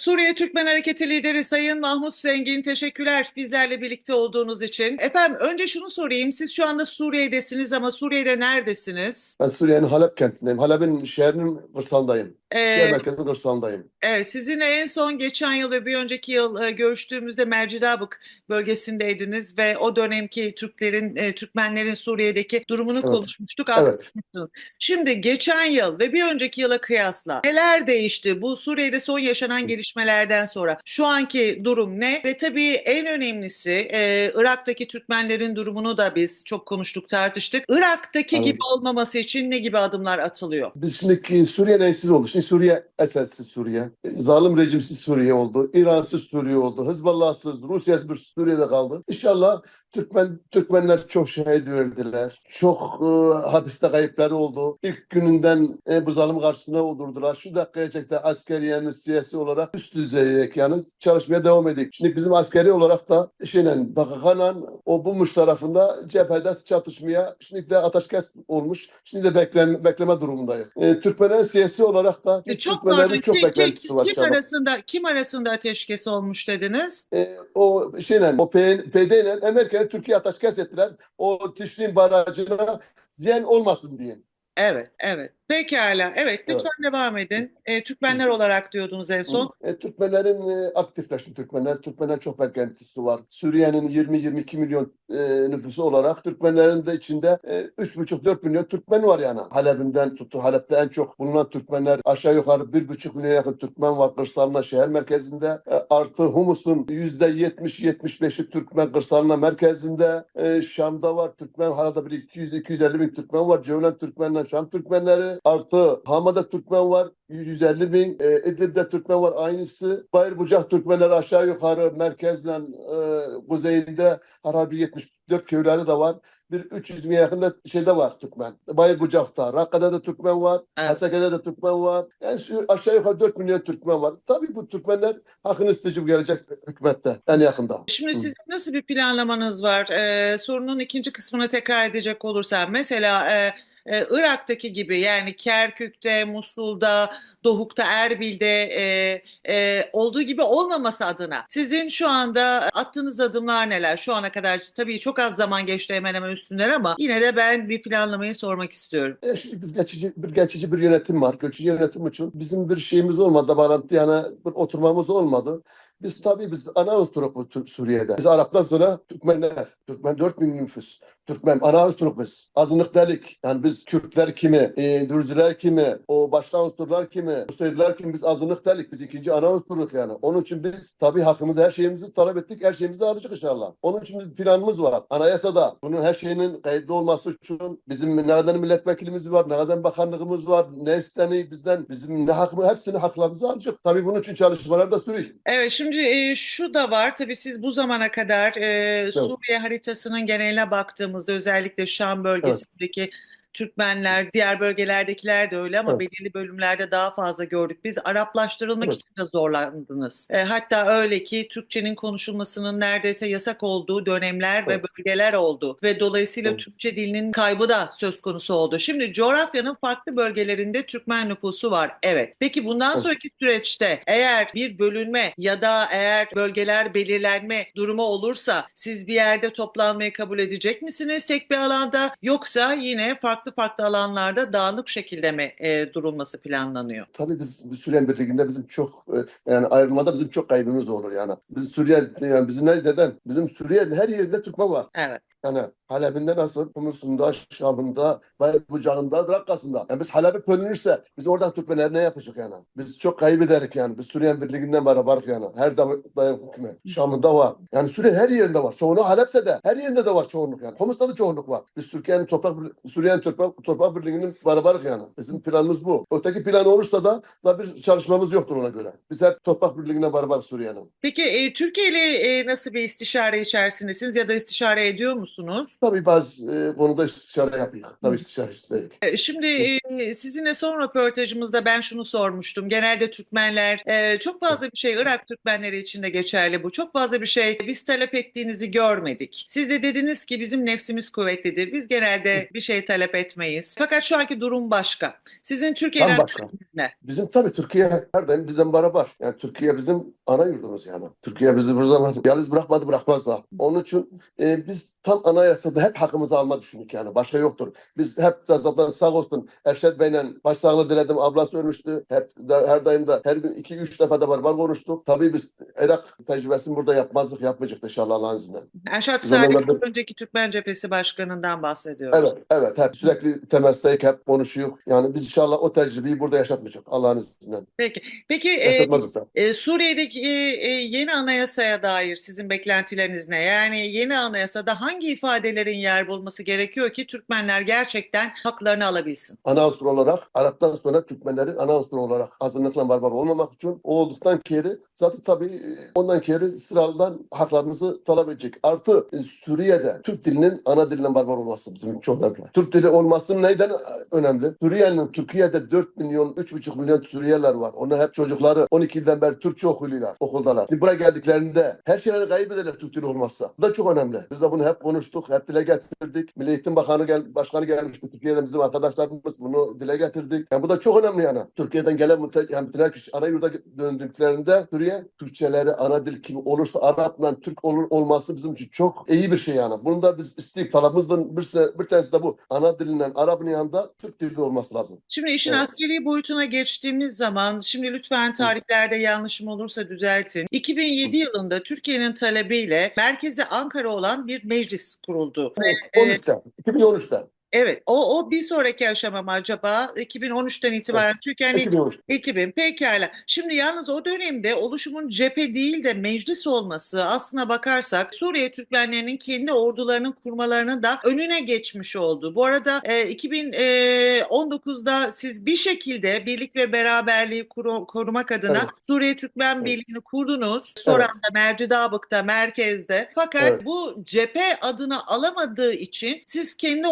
Suriye Türkmen Hareketi lideri Sayın Mahmut Zengin teşekkürler bizlerle birlikte olduğunuz için. Efendim önce şunu sorayım. Siz şu anda Suriye'desiniz ama Suriye'de neredesiniz? Ben Suriye'nin Halep kentindeyim. Halep'in şehrinin kırsalındayım. Ee, merkezinin kırsalındayım. evet, sizinle en son geçen yıl ve bir önceki yıl e, görüştüğümüzde Mercidabık bölgesindeydiniz ve o dönemki Türklerin, e, Türkmenlerin Suriye'deki durumunu Evet. konuşmuştuk, Evet. Şimdi geçen yıl ve bir önceki yıla kıyasla neler değişti bu Suriye'de son yaşanan gelişmelerden sonra? Şu anki durum ne? Ve tabii en önemlisi e, Irak'taki Türkmenlerin durumunu da biz çok konuştuk, tartıştık. Irak'taki Anladım. gibi olmaması için ne gibi adımlar atılıyor? Biz şimdi Suriye neysiz oldu. Şimdi Suriye Esedsiz Suriye. Zalim rejimsiz Suriye oldu. İransız Suriye oldu. Hizbullahsız, Rusya'sız bir Suriye'de kaldı. İnşallah Türkmen Türkmenler çok şehit verdiler. Çok e, hapiste kayıpları oldu. İlk gününden e, bu zalim karşısına oldurdular. Şu dakikaya çekti askeriyemiz siyasi olarak üst düzey yani çalışmaya devam edik. Şimdi bizim askeri olarak da şeyle PKK'la o Bumuş tarafında cephede çatışmaya şimdi de ateşkes olmuş. Şimdi de bekleme, bekleme durumundayız. E, Türkmenlerin siyasi olarak da E, Çok Türkmenlerin çok kim, kim, beklentisi var kim arasında kim arasında ateşkes olmuş dediniz? E, o şeyle, o PD ile Amerika'ya Türkiye ateşkes ettiler. O Tişrin barajına ziyan olmasın diye. Evet, evet. Pekala. Evet, lütfen devam edin. E, Türkmenler olarak diyordunuz en son. E, Türkmenlerin e, aktifleşti Türkmenler. Türkmenler çok beklentisi var. Suriye'nin 20-22 milyon e, nüfusu olarak Türkmenlerin de içinde e, 3,5-4 milyon Türkmen var yani. Halep'inden tuttu. Halep'te en çok bulunan Türkmenler aşağı yukarı 1,5 milyon yakın Türkmen var kırsalına şehir merkezinde. E, artı Humus'un %70-75'i Türkmen kırsalına merkezinde. E, Şam'da var Türkmen. Harada bir 200-250 bin Türkmen var. Cevlen Türkmenler, Şam Türkmenleri. Artı Hama'da Türkmen var. 150 bin. E, İdlib'de Türkmen var aynısı. Bayır Bucak Türkmenler aşağı yukarı merkezle e, kuzeyinde Harbi 74 köyleri de var. Bir 300 bin yakında şeyde var Türkmen. Bayır Bucak'ta. Rakka'da da Türkmen var. Evet. Hasake'de de Türkmen var. Yani aşağı yukarı 4 milyon Türkmen var. Tabii bu Türkmenler hakkını isteyecek gelecek hükümette en yakında. Şimdi Hı. sizin nasıl bir planlamanız var? E, sorunun ikinci kısmını tekrar edecek olursam, mesela e, e, Irak'taki gibi yani Kerkük'te, Musul'da, Doğuk'ta, Erbil'de e, e, olduğu gibi olmaması adına sizin şu anda attığınız adımlar neler? Şu ana kadar tabii çok az zaman geçti hemen hemen üstünden ama yine de ben bir planlamayı sormak istiyorum. E şimdi biz geçici bir geçici bir yönetim var. Geçici yönetim için bizim bir şeyimiz olmadı. Bağlantı yani bir oturmamız olmadı. Biz tabii biz ana Türk Suriye'de. Biz Arap'tan sonra Türkmenler. Türkmen 4 milyon nüfus. Türkmen ana biz. Azınlık delik. Yani biz Kürtler kimi, e, Dürzüler kimi, o başka unsurlar kimi, Nusayriler kimi biz azınlık delik. Biz ikinci ana unsurluk yani. Onun için biz tabii hakkımızı her şeyimizi talep ettik. Her şeyimizi alacak inşallah. Onun için bir planımız var. Anayasada bunun her şeyinin kayıtlı olması için bizim ne kadar milletvekilimiz var, ne kadar bakanlığımız var, ne isteniyor bizden, bizim ne hakkımız, hepsini haklarımızı alacak. Tabii bunun için çalışmalar da sürüyor. Evet şimdi e, şu da var tabii siz bu zamana kadar e, Suriye haritasının geneline baktığımızda özellikle Şam bölgesindeki Türkmenler, diğer bölgelerdekiler de öyle ama Evet. belirli bölümlerde daha fazla gördük. Biz Araplaştırılmak Evet. için de zorlandınız. E, hatta öyle ki Türkçenin konuşulmasının neredeyse yasak olduğu dönemler ve Evet. bölgeler oldu ve dolayısıyla Evet. Türkçe dilinin kaybı da söz konusu oldu. Şimdi coğrafyanın farklı bölgelerinde Türkmen nüfusu var. Evet. Peki bundan Evet. sonraki süreçte eğer bir bölünme ya da eğer bölgeler belirlenme durumu olursa siz bir yerde toplanmayı kabul edecek misiniz tek bir alanda yoksa yine farklı farklı alanlarda dağınık şekilde mi e, durulması planlanıyor? Tabii biz, Suriye Birliği'nde bizim çok e, yani ayrılmada bizim çok kaybımız olur yani. Biz Suriye yani bizim ne- neden? Bizim Suriye'nin her yerinde Türkmen var. Evet. Yani Halep'inde nasıl? Humus'unda, Şam'ında, Bayır Bucağı'nda, Rakka'sında. Yani biz Halep'e bölünürse biz oradan Türkmenler ne yapacak yani? Biz çok kaybederik yani. Biz Suriye Birliği'nden beraber yani. Her daim hükmü. Şam'ında var. Yani Suriye'nin her yerinde var. Çoğunu Halep'te de. Her yerinde de var çoğunluk yani. Humus'ta da çoğunluk var. Biz Türkiye'nin toprak, Suriye'nin toprak, toprak birliğinin beraber yani. Bizim planımız bu. Öteki plan olursa da da bir çalışmamız yoktur ona göre. Biz hep toprak birliğine beraber Suriye'nin. Peki e, Türkiye ile e, nasıl bir istişare içerisindesiniz ya da istişare ediyor musunuz? Tabii bazı e, konuda istişare yapıyor. Tabii istişare istedik. E, Şimdi e, sizinle son röportajımızda ben şunu sormuştum. Genelde Türkmenler e, çok fazla bir şey Irak Türkmenleri için de geçerli bu. Çok fazla bir şey biz talep ettiğinizi görmedik. Siz de dediniz ki bizim nefsimiz kuvvetlidir. Biz genelde bir şey talep etmeyiz. Fakat şu anki durum başka. Sizin Türkiye'den beklentiniz ne? Bizim tabii Türkiye her daim bizden beraber. Yani Türkiye bizim ana yurdumuz yani. Türkiye bizi bu zaman yalnız bırakmadı bırakmaz da. Onun için e, biz tam anayasada hep hakkımızı alma düşündük yani. Başka yoktur. Biz hep de zaten sağ olsun Erşet Bey'le başsağlığı diledim. Ablası ölmüştü. Hep de, her daim de her gün iki üç defa da beraber konuştuk. Tabii biz Irak tecrübesini burada yapmazdık. Yapmayacaktık inşallah Allah'ın izniyle. Erşat Salih önceki Türkmen Cephesi Başkanı'ndan bahsediyoruz. Evet, evet. Hep sürekli temastayık, hep konuşuyor. Yani biz inşallah o tecrübeyi burada yaşatmayacak. Allah'ın izniyle. Peki. Peki e, e, Suriye'deki e, e, yeni anayasaya dair sizin beklentileriniz ne? Yani yeni anayasada hangi ifadelerin yer bulması gerekiyor ki Türkmenler gerçekten haklarını alabilsin? ana unsur olarak Arap'tan sonra Türkmenlerin ana unsur olarak azınlıkla barbar olmamak için o olduktan kere zaten tabii e, ondan kere sıradan haklarımızı talep edecek. Artı e, Suriye'de Türk dilinin ana dilinden barbar olması bizim çok önemli. Türk dili olması neyden önemli? Suriye'nin Türkiye'de 4 milyon, 3,5 milyon Suriyeliler var. Onlar hep çocukları 12 yıldan beri Türkçe okuyorlar, okuldalar. Şimdi buraya geldiklerinde her şeyleri kaybederler Türk dili olmazsa. Bu da çok önemli. Biz de bunu hep konuştuk, hep dile getirdik. Milli Eğitim Bakanı gel, Başkanı gelmişti. Türkiye'den bizim arkadaşlarımız bunu dile getirdik. Yani bu da çok önemli yani. Türkiye'den gelen mülteci, yani bütün her kişi ana yurda döndüklerinde Suriye, Türkçeleri ana dil kim olursa Arap'la Türk olur olması bizim için çok iyi bir şey yani. Bunu da biz istik talabımızdan bir, bir tanesi de bu. Ana dilinden Arap'ın yanında Türk dili olması lazım. Şimdi işin Evet. askeri boyutuna geçtiğimiz zaman, şimdi lütfen tarihlerde yanlışım olursa düzeltin. 2007 yılında Türkiye'nin talebiyle merkezi Ankara olan bir meclis kuruldu. Ve, e, 13'te, 2013'te. Evet, o, o bir sonraki aşama mı acaba? 2013'ten itibaren çünkü hani 2013. 2000 pekala. Şimdi yalnız o dönemde oluşumun cephe değil de meclis olması aslına bakarsak Suriye Türkmenlerinin kendi ordularının kurmalarının da önüne geçmiş oldu. Bu arada e, 2019'da siz bir şekilde birlik ve beraberliği kuru- korumak adına Evet. Suriye Türkmen Evet. Birliği'ni kurdunuz. Soran'da, Mercidabık'ta, merkezde. Fakat Evet. bu cephe adını alamadığı için siz kendi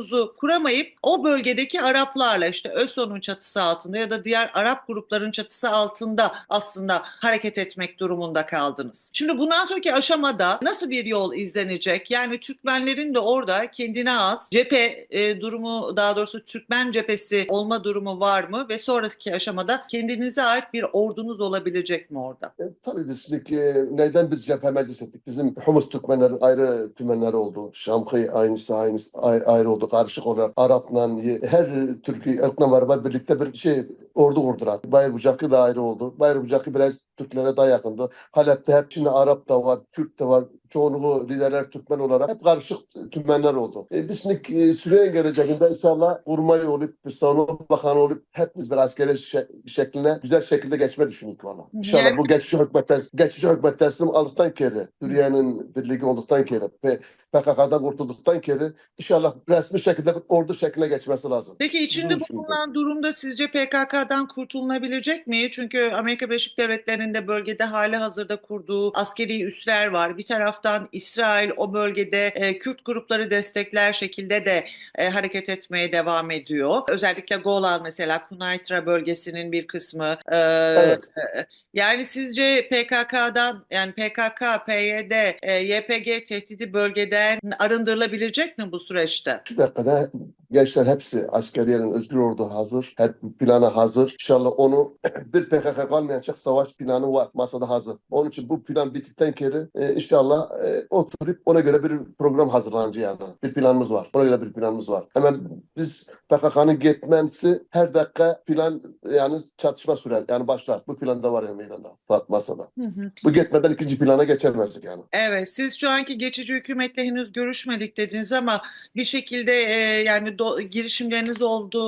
ordunuzu kuramayıp o bölgedeki Araplarla işte ÖSO'nun çatısı altında ya da diğer Arap grupların çatısı altında aslında hareket etmek durumunda kaldınız. Şimdi bundan sonraki aşamada nasıl bir yol izlenecek? Yani Türkmenlerin de orada kendine az cephe e, durumu daha doğrusu Türkmen cephesi olma durumu var mı? Ve sonraki aşamada kendinize ait bir ordunuz olabilecek mi orada? E, tabii biz şimdi e, neden biz cephe meclis ettik? Bizim Humus Türkmenler ayrı tümenler oldu. Şamkı aynısı aynısı ay- ayrı oldu. Karışık olarak Arap'la her Türkiye ırkla beraber birlikte bir şey ordu kurdular. Bayır Bucakı da ayrı oldu. Bayır Bucakı biraz Türklere daha yakındı. Halep'te hep şimdi Arap da var, Kürt de var. Çoğunluğu liderler Türkmen olarak hep karışık tümenler oldu. E, biz şimdi e, Suriye'nin gelecekinde inşallah kurmayı olup, bir savunma bakanı olup hepimiz bir askeri şe- şekline güzel şekilde geçme düşündük valla. İnşallah Yani- bu geçici hükümet, tes- geçici hükümet teslim aldıktan kere, Suriye'nin birliği olduktan kere, P- PKK'dan kurtulduktan kere inşallah resmi şekilde bir ordu şekline geçmesi lazım. Peki içinde bulunan durumda sizce PKK'dan kurtulunabilecek mi? Çünkü Amerika Birleşik Devletleri'nin de bölgede hali hazırda kurduğu askeri üsler var. Bir taraftan İsrail o bölgede e, Kürt grupları destekler şekilde de e, hareket etmeye devam ediyor. Özellikle Golan mesela Kunaytra bölgesinin bir kısmı. E, Evet. e, yani sizce PKK'dan yani PKK, PYD, e, YPG tehdidi bölgeden arındırılabilecek mi bu süreçte? Şu dakikada gençler hepsi askeriyenin özgür ordu hazır. Her plana hazır. İnşallah onu bir PKK kalmayacak savaş planı var. Masada hazır. Onun için bu plan bittikten kere e, inşallah e, oturup ona göre bir program hazırlanacak yani. Bir planımız var. Ona göre bir planımız var. Hemen biz PKK'nın gitmesi her dakika plan yani çatışma sürer. Yani başlar. Bu planda var ya meydanda. Masada. Hı hı. Bu gitmeden ikinci plana geçemezdik yani. Evet, siz şu anki geçici hükümetle henüz görüşmedik dediniz ama bir şekilde e, yani do- girişimleriniz oldu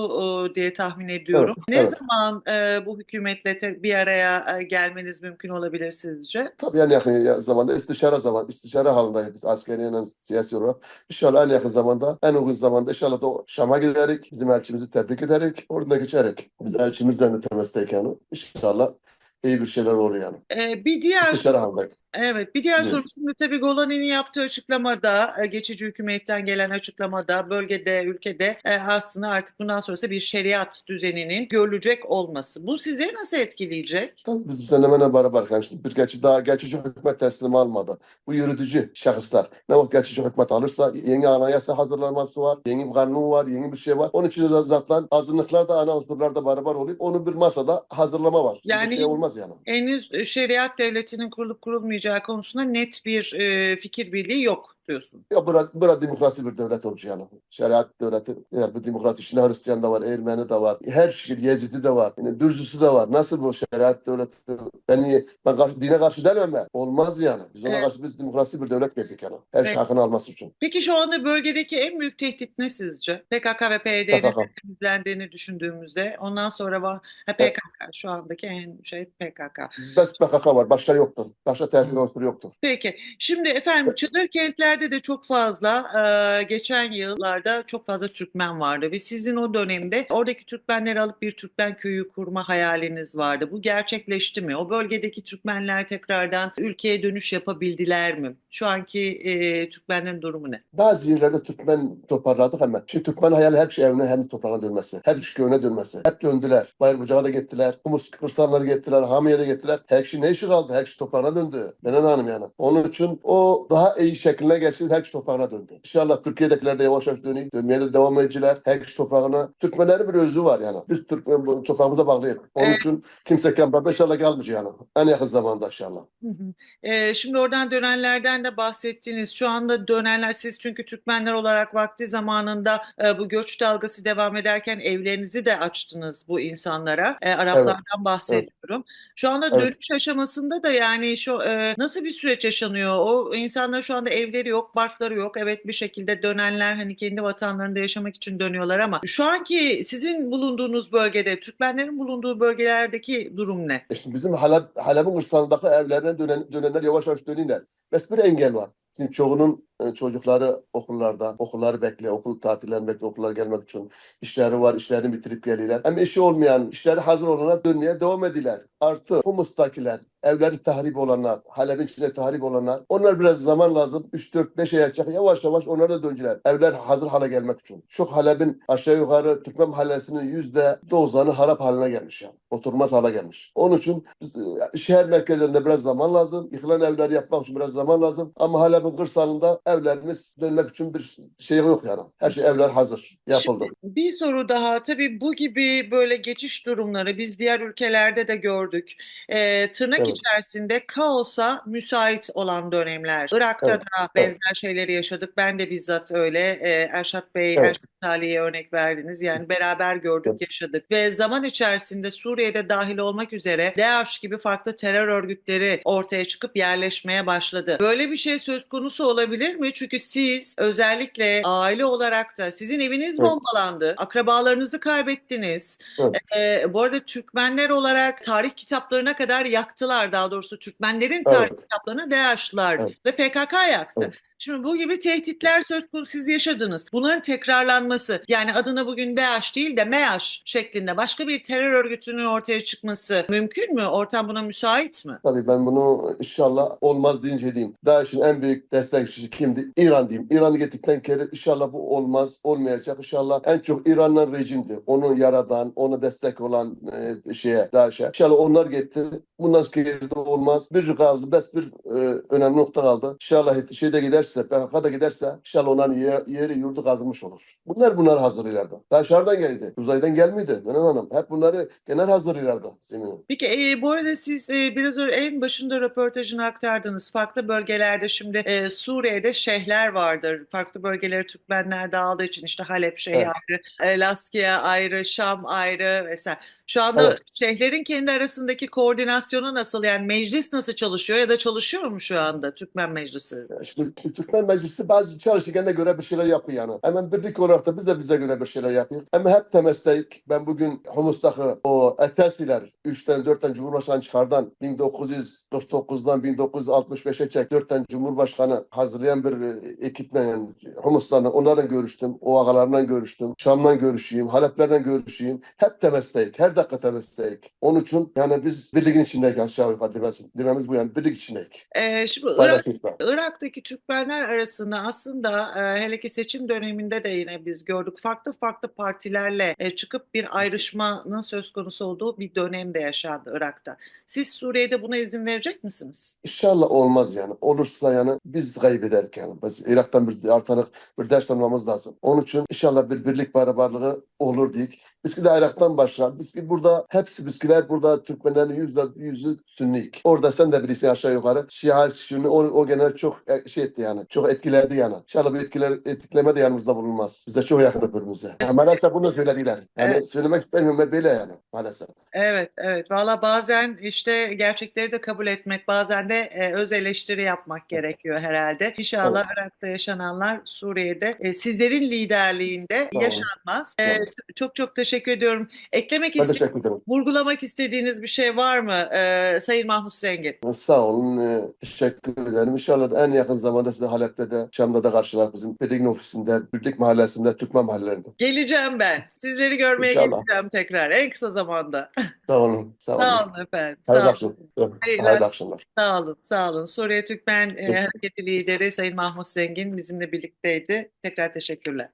e, diye tahmin ediyorum. Evet, ne evet. zaman e, bu hükümetle te- bir araya e, gelmeniz mümkün olabilir sizce? Tabii en yakın ya- zamanda istişare zaman, istişare halindeyiz biz askeriyeyle siyasi olarak. İnşallah en yakın zamanda, en uygun zamanda inşallah da o Şam'a giderek, bizim elçimizi tebrik ederek, oradan geçerek. Biz elçimizle de temastayken inşallah iyi bir şeyler oluyor yani. Ee, bir diğer. Evet, bir diğer soru şimdi tabii Golani'nin yaptığı açıklamada, e, geçici hükümetten gelen açıklamada, bölgede, ülkede e, aslında artık bundan sonrası bir şeriat düzeninin görülecek olması. Bu sizleri nasıl etkileyecek? Tabii biz düzenlemeyle beraber yani şimdi bir geçici daha geçici hükümet teslim almadı. Bu yürütücü şahıslar ne vakit geçici hükümet alırsa yeni anayasa hazırlanması var, yeni bir kanun var, yeni bir şey var. Onun için de zaten hazırlıklar da ana unsurlarda beraber olup onu bir masada hazırlama var. Şimdi Yani- şey olmaz yani. Henüz şeriat devletinin kurulup kurulmayacağı konusunda net bir e, fikir birliği yok diyorsun. Ya bura, bura demokrasi bir devlet olacak yani. Şeriat devleti, yani bu demokrasi içinde Hristiyan da var, Ermeni de var. Her şey, Yezidi de var, yani Dürzüsü de var. Nasıl bu şeriat devleti? Ben, ben karşı, dine karşı demem ben. Olmaz yani. Biz ona Evet. karşı biz demokrasi bir devlet verdik yani. Her Evet. hakkını alması için. Peki şu anda bölgedeki en büyük tehdit ne sizce? PKK ve PYD'nin temizlendiğini düşündüğümüzde ondan sonra var ha, PKK şu andaki en şey PKK. Bes PKK var, başka yoktur. Başka tehdit unsuru yoktur. Peki. Şimdi efendim çadır kentlerde de çok fazla e, geçen yıllarda çok fazla Türkmen vardı ve sizin o dönemde oradaki Türkmenleri alıp bir Türkmen köyü kurma hayaliniz vardı. Bu gerçekleşti mi? O bölgedeki Türkmenler tekrardan ülkeye dönüş yapabildiler mi? Şu anki e, Türkmenlerin durumu ne? Bazı yerlerde Türkmen toparladık ama şimdi Türkmen hayali her şey evine hem toprağına dönmesi. Hep şu köyüne dönmesi. Hep döndüler. Bayır Bucağı da gittiler. Humus Kıbrıslarları gittiler. Hamiye de gittiler. Her şey ne işi kaldı? Her şey toprağına döndü. Benan Hanım yani. Onun için o daha iyi şekline geçti. Her şey toprağına döndü. İnşallah Türkiye'dekiler de yavaş yavaş dönüyor. Dönmeye de devam ediciler. Her şey toprağına. Türkmenlerin bir özü var yani. Biz Türkmen toprağımıza bağlıyız. Onun Evet. için kimse kampada inşallah gelmeyecek yani. En yakın zamanda inşallah. Hı hı. Ee, şimdi oradan dönenlerden de bahsettiniz. Şu anda dönenler siz çünkü Türkmenler olarak vakti zamanında e, bu göç dalgası devam ederken evlerinizi de açtınız bu insanlara. E, Araplardan bahsediyorum. Şu anda Evet. dönüş aşamasında da yani şu e, nasıl bir süreç yaşanıyor? O insanlar şu anda evleri yok, barkları yok. Evet bir şekilde dönenler hani kendi vatanlarında yaşamak için dönüyorlar ama şu anki sizin bulunduğunuz bölgede, Türkmenlerin bulunduğu bölgelerdeki durum ne? İşte bizim Halep, Halep'in kırsalındaki evlerine dönen, dönenler yavaş yavaş dönüyorlar. Bes bir engel var. Şimdi çoğunun e, çocukları okullarda, okulları bekliyor, okul tatillerini bekliyor, okullara gelmek için. İşleri var, işlerini bitirip geliyorlar. Ama işi olmayan, işleri hazır olanlar dönmeye devam ediler. Artı Humus'takiler, evleri tahrip olanlar, Halep'in içinde tahrip olanlar, onlar biraz zaman lazım. 3-4-5 ay açacak. Yavaş yavaş onlar da dönecekler. Evler hazır hale gelmek için. Şu Halep'in aşağı yukarı Türkmen mahallesinin yüzde 90'ı harap haline gelmiş yani. Oturmaz hale gelmiş. Onun için biz, e, şehir merkezlerinde biraz zaman lazım. Yıkılan evleri yapmak için biraz zaman lazım. Ama Halep'in kırsalında evlerimiz dönmek için bir şey yok yani. Her şey evler hazır. Yapıldı. Bir soru daha. Tabii bu gibi böyle geçiş durumları biz diğer ülkelerde de gördük. Ee, tırnak Evet. içerisinde kaosa müsait olan dönemler. Irak'ta Evet, da benzer şeyleri yaşadık. Ben de bizzat öyle. Ee, Erşat Bey, Evet. Erşat Salih'e örnek verdiniz. Yani beraber gördük, Evet. yaşadık. Ve zaman içerisinde Suriye'de dahil olmak üzere DAEŞ gibi farklı terör örgütleri ortaya çıkıp yerleşmeye başladı. Böyle bir şey söz konusu olabilir mi? Çünkü siz özellikle aile olarak da sizin eviniz bombalandı, akrabalarınızı kaybettiniz. Evet. Ee, bu arada Türkmenler olarak tarih kitaplarına kadar yaktılar. Daha doğrusu Türkmenlerin tarih Evet. kitaplarını DAEŞ'lar Evet. ve PKK yaktı. Evet. Şimdi bu gibi tehditler söz konusu siz yaşadınız. Bunların tekrarlanması yani adına bugün DAEŞ değil de MEAŞ şeklinde başka bir terör örgütünün ortaya çıkması mümkün mü? Ortam buna müsait mi? Tabii ben bunu inşallah olmaz deyince diyeyim. DAEŞ'in en büyük destekçisi kimdi? İran diyeyim. İran'ı gittikten kere inşallah bu olmaz, olmayacak. İnşallah en çok İran'ın rejimdi. Onu yaradan, ona destek olan e, şeye, DAEŞ'e. İnşallah onlar gitti. Bundan geride olmaz. Bir kaldı, bes bir e, önemli nokta kaldı. İnşallah şeyde giderse, PKK'da giderse inşallah onların yer- yeri yurdu kazılmış olur. Bunlar bunlar hazır ileride. Nereden geldi? Uzaydan gelmedi. Benim hanım. Hep bunları genel hazır ileride. Eminim. Peki e, bu arada siz e, biraz önce en başında röportajını aktardınız. Farklı bölgelerde şimdi e, Suriye'de şeyhler vardır. Farklı bölgelere Türkmenler dağıldığı için işte Halep şeyhi Evet. ayrı, e, Laskiye ayrı, Şam ayrı vesaire. Şu anda Evet. şeyhlerin kendi arasındaki koordinasyonu nasıl? Yani meclis nasıl çalışıyor ya da çalışıyor mu şu anda Türkmen Meclisi? İşte Türkmen Meclisi bazı çalışırken göre bir şeyler yapıyor yani. Hemen birlik olarak da biz de bize göre bir şeyler yapıyoruz. Ama hep temesteyik. Ben bugün Humus'taki o etesiler 3 tane 4 tane Cumhurbaşkanı çıkardan 1949'dan 1965'e çek 4 tane Cumhurbaşkanı hazırlayan bir e, ekiple yani Humus'larla onlarla görüştüm. O ağalarla görüştüm. Şam'la görüşeyim. Haleplerle görüşeyim. Hep temesteyik. Her dakika temesteyik. Onun için yani biz birliğin içindeyiz aşağı yukarı dememiz, dememiz bu yani birlik içindeyiz. E, şimdi Irak. Irak'taki Türkmenler arasında aslında e, hele ki seçim döneminde de yine biz gördük farklı farklı partilerle e, çıkıp bir ayrışmanın söz konusu olduğu bir dönemde yaşandı Irak'ta. Siz Suriye'de buna izin verecek misiniz? İnşallah olmaz yani. Olursa yani biz kaybederek yani. Biz Irak'tan bir artarak bir ders almamız lazım. Onun için inşallah bir birlik beraberliği olur deyik. Biz ki de Irak'tan başlar. Biz ki burada hepsi bizkiler burada Türkmenlerin yüzde yüzü Sünnik. Orada sen de bilirsin aşağı yukarı. Şia, Sünni o, o genel çok e, şey etti yani. Çok etkiledi yani. İnşallah bir etkiler, etkileme de yanımızda bulunmaz. Biz de çok yakın birbirimize. Yani maalesef bunu söylediler. Yani Evet. söylemek istemiyorum ben böyle yani maalesef. Evet, evet. Valla bazen işte gerçekleri de kabul etmek, bazen de e, öz eleştiri yapmak gerekiyor herhalde. İnşallah Irak'ta yaşananlar Suriye'de e, sizlerin liderliğinde olun. yaşanmaz. E, olun. çok çok teşekkür ediyorum. Eklemek Ben teşekkür ederim. vurgulamak istediğiniz bir şey var mı e, Sayın Mahmut Zengin? Sağ olun. e, Teşekkür ederim. İnşallah en yakın zamanda size Halep'te de Şam'da da karşılar bizim Birlik'in ofisinde, Birlik mahallesinde, Türkmen mahallelerinde. Geleceğim ben. Sizleri görmeye İnşallah. geleceğim tekrar en kısa zamanda. Sağ olun. Sağ olun. Sağ olun efendim. Hayırlı akşamlar. Hayırlı Hayırlı akşamlar. Sağ olun, sağ olun. Suriye Türkmen e, Teşekkür- Hareketi lideri Sayın Mahmut Zengin bizimle birlikteydi. Tekrar teşekkürler.